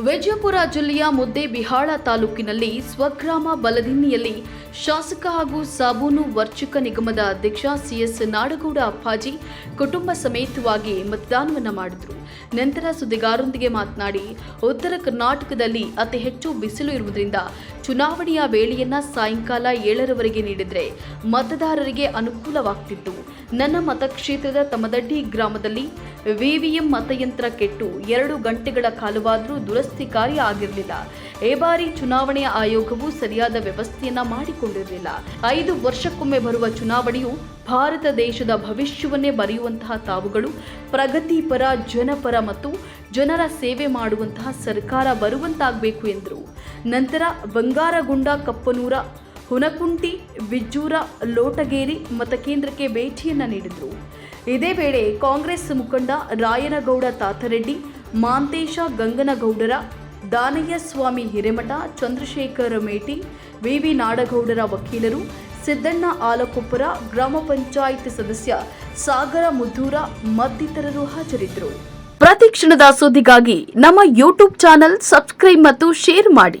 ವಿಜಯಪುರ ಜಿಲ್ಲೆಯ ಮುದ್ದೇಬಿಹಾಳ ತಾಲೂಕಿನಲ್ಲಿ ಸ್ವಗ್ರಾಮ ಬಲದಿನ್ನಿಯಲ್ಲಿ ಶಾಸಕ ಹಾಗೂ ಸಾಬೂನು ವರ್ಚಕ ನಿಗಮದ ಅಧ್ಯಕ್ಷ ಸಿಎಸ್ ನಾಡಗೌಡ ಅಪ್ಪಾಜಿ ಕುಟುಂಬ ಸಮೇತವಾಗಿ ಮತದಾನವನ್ನು ಮಾಡಿದರು. ನಂತರ ಸುದ್ದಿಗಾರರೊಂದಿಗೆ ಮಾತನಾಡಿ, ಉತ್ತರ ಕರ್ನಾಟಕದಲ್ಲಿ ಅತಿ ಹೆಚ್ಚು ಬಿಸಿಲು ಇರುವುದರಿಂದ ಚುನಾವಣೆಯ ವೇಳೆಯನ್ನ ಸಾಯಂಕಾಲ ಏಳರವರೆಗೆ ನೀಡಿದ್ರೆ ಮತದಾರರಿಗೆ ಅನುಕೂಲವಾಗ್ತಿತ್ತು. ನನ್ನ ಮತಕ್ಷೇತ್ರದ ತಮದಡ್ಡಿ ಗ್ರಾಮದಲ್ಲಿ ವಿವಿಎಂ ಮತಯಂತ್ರ ಕೆಟ್ಟು ಎರಡು ಗಂಟೆಗಳ ಕಾಲವಾದರೂ ದುರಸ್ತಿ ಕಾರ್ಯ ಆಗಿರಲಿಲ್ಲ. ಈ ಬಾರಿ ಚುನಾವಣೆ ಆಯೋಗವು ಸರಿಯಾದ ವ್ಯವಸ್ಥೆಯನ್ನ ಮಾಡಿಕೊಂಡಿರಲಿಲ್ಲ. ಐದು ವರ್ಷಕ್ಕೊಮ್ಮೆ ಬರುವ ಚುನಾವಣೆಯು ಭಾರತ ದೇಶದ ಭವಿಷ್ಯವನ್ನೇ ಬರೆಯುವಂತಹ ತಾವುಗಳು, ಪ್ರಗತಿಪರ, ಜನಪರ ಮತ್ತು ಜನರ ಸೇವೆ ಮಾಡುವಂತಹ ಸರ್ಕಾರ ಬರುವಂತಾಗಬೇಕು ಎಂದರು. ನಂತರ ಬಂಗಾರಗುಂಡ ಕಪ್ಪನೂರ, ಹುನಕುಂಟಿ ಬಿಜ್ಜೂರ ಲೋಟಗೇರಿ ಮತಕೇಂದ್ರಕ್ಕೆ ಭೇಟಿಯನ್ನು ನೀಡಿದರು. ಇದೇ ವೇಳೆ ಕಾಂಗ್ರೆಸ್ ಮುಖಂಡ ರಾಯನಗೌಡ ತಾತರೆಡ್ಡಿ, ಮಾಂತೇಶ ಗಂಗನಗೌಡರ, ದಾನಯ್ಯ ಸ್ವಾಮಿ ಹಿರೇಮಠ, ಚಂದ್ರಶೇಖರ ಮೇಟಿ, ವಿವಿ ನಾಡಗೌಡರ ವಕೀಲರು, ಸಿದ್ದಣ್ಣ ಆಲಕೊಪ್ಪರ ಗ್ರಾಮ ಪಂಚಾಯತ್ ಸದಸ್ಯ ಸಾಗರ ಮುದ್ದೂರ ಮತ್ತಿತರರು ಹಾಜರಿದ್ದರು. ಪ್ರತಿ ಕ್ಷಣದ ಸುದ್ದಿಗಾಗಿ ನಮ್ಮ ಯೂಟ್ಯೂಬ್ ಚಾನೆಲ್ ಸಬ್ಸ್ಕ್ರೈಬ್ ಮತ್ತು ಶೇರ್ ಮಾಡಿ.